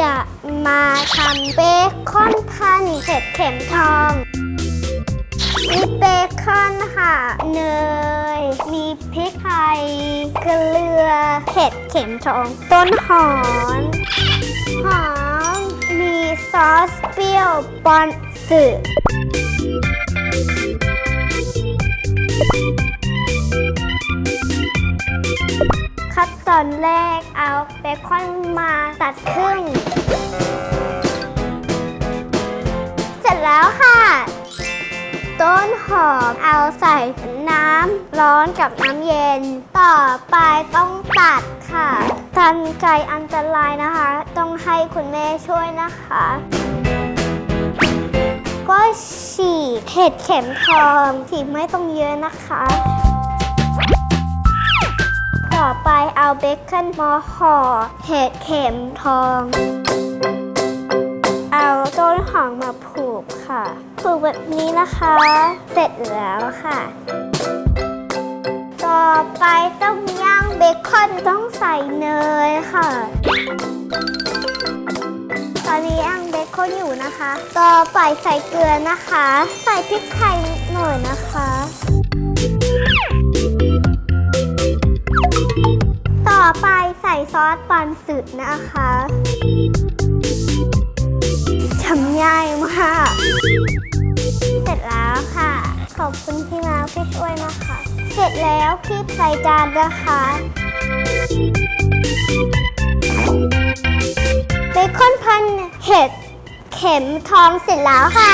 จะมาทำเบคอนพันเห็ดเข็มทองมีเบคอนค่ะเนย มีพริกไทยเกลือเห็ดเข็มทอง ต้นหอมหอม มีซอสเปรี้ยวปอนสึ ตอนแรกเอาเบคอนมาตัดครึ่ง เสร็จแล้วค่ะ ต้นหอมเอาใส่น้ำร้อนกับน้ำเย็น ต่อไปต้องตัดค่ะตันไกอันตรายนะคะ ต้องให้คุณแม่ช่วยนะคะ ก็ฉีกเห็ดเข็มทองฉีกไม่ต้องเยอะนะคะ เอาเบคอนมาห่อเห็ดเข็มทอง เอาต้นหอมมาผูกค่ะผูกแบบนี้นะคะ เสร็จแล้วค่ะ ต่อไปต้องย่างเบคอนต้องใส่เนยค่ะ ตอนนี้ย่างเบคอนอยู่นะคะ ต่อไปใส่เกลือนะคะ ใส่พริกไทยหน่อยนะคะ ไปใส่ซอสปอนสึดนะคะทำง่ายมาก เสร็จแล้วค่ะ ขอบคุณพี่มาที่ช่วยนะคะ เสร็จแล้วคลิปใส่จานนะคะเบคอนพันเห็ดเข็มทองเสร็จแล้วค่ะ